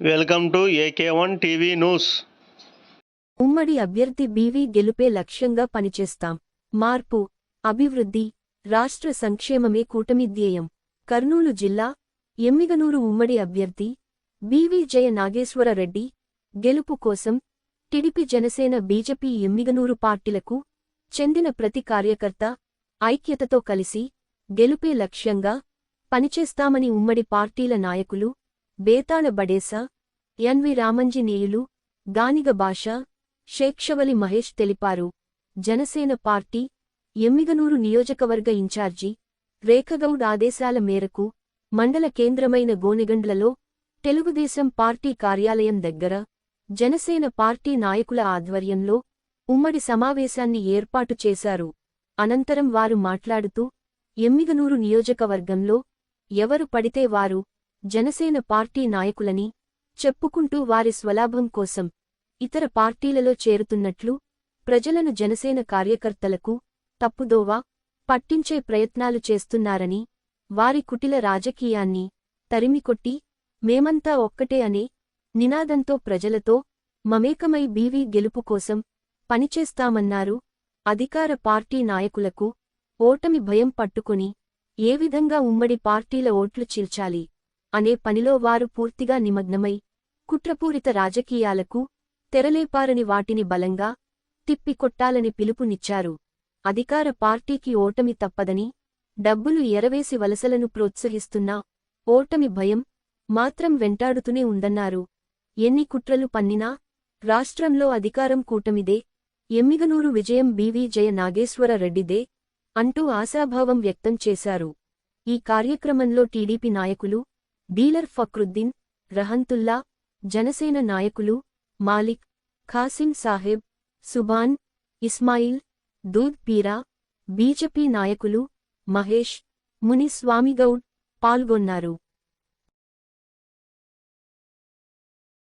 Welcome to AK one TV news. ఉమ్మడి అభ్యర్థి BV గెలుపే లక్ష్యంగా పనిచేస్తాం. మార్పు అభివృద్ధి రాష్ట్ర సంక్షేమమే కూటమి ధ్యేయం. కర్నూలు జిల్లా ఎమ్మిగనూరు ఉమ్మడి అభ్యర్థి బీవీ జయ నాగేశ్వరరెడ్డి గెలుపు కోసం టిడిపి జనసేన బీజేపీ ఎమ్మిగనూరు పార్టీలకు చెందిన ప్రతి కార్యకర్త ఐక్యతతో కలిసి గెలుపే లక్ష్యంగా పనిచేస్తామని ఉమ్మడి పార్టీల నాయకులు బేతాళ బడేసా ఎన్వి రామంజనేయులు గానిగ భాష షేక్షవలి మహేష్ తెలిపారు. జనసేన పార్టీ ఎమ్మిగనూరు నియోజకవర్గ ఇన్ఛార్జి రేఖగౌడ్ ఆదేశాల మేరకు మండల కేంద్రమైన గోనెగండ్లలో తెలుగుదేశం పార్టీ కార్యాలయం దగ్గర జనసేన పార్టీ నాయకుల ఆధ్వర్యంలో ఉమ్మడి సమావేశాన్ని ఏర్పాటు చేశారు. అనంతరం వారు మాట్లాడుతూ ఎమ్మిగనూరు నియోజకవర్గంలో ఎవరు పడితే వారు జనసేన పార్టీ నాయకులని చెప్పుకుంటూ వారి స్వలాభం కోసం ఇతర పార్టీలలో చేరుతున్నట్లు ప్రజలను జనసేన కార్యకర్తలకు తప్పుదోవ పట్టించే ప్రయత్నాలు చేస్తున్నారని వారి కుటిల రాజకీయాన్ని తరిమికొట్టి మేమంతా ఒక్కటే అనే నినాదంతో ప్రజలతో మమేకమై బీవీ గెలుపు కోసం పనిచేస్తామన్నారు అధికార పార్టీ నాయకులకు ఓటమి భయం పట్టుకుని ఏ విధంగా ఉమ్మడి పార్టీల ఓట్లు చీల్చాలి? అనే పనిలో వారు పూర్తిగా నిమగ్నమై కుట్రపూరిత రాజకీయాలకు తెరలేపారని వాటిని బలంగా తిప్పికొట్టాలని పిలుపునిచ్చారు. అధికార పార్టీకి ఓటమి తప్పదని డబ్బులు ఎరవేసి వలసలను ప్రోత్సహిస్తున్నా ఓటమి భయం మాత్రం వెంటాడుతూనే ఉందన్నారు. ఎన్ని కుట్రలు పన్నినా రాష్ట్రంలో అధికారం కూటమిదే ఎమ్మిగనూరు విజయం బీవీ జయ. నాగేశ్వర రెడ్డిదే అంటూ ఆశాభావం వ్యక్తం చేశారు. ఈ కార్యక్రమంలో టీడీపీ నాయకులు డీలర్ ఫక్రుద్దీన్ రహంతుల్లా జనసేన నాయకులు మాలిక్ ఖాసిం సాహెబ్ సుభాన్ ఇస్మాయిల్ దూద్ పీరా బీజేపీ నాయకులు మహేష్ మునిస్వామిగౌడ్ పాల్గొన్నారు.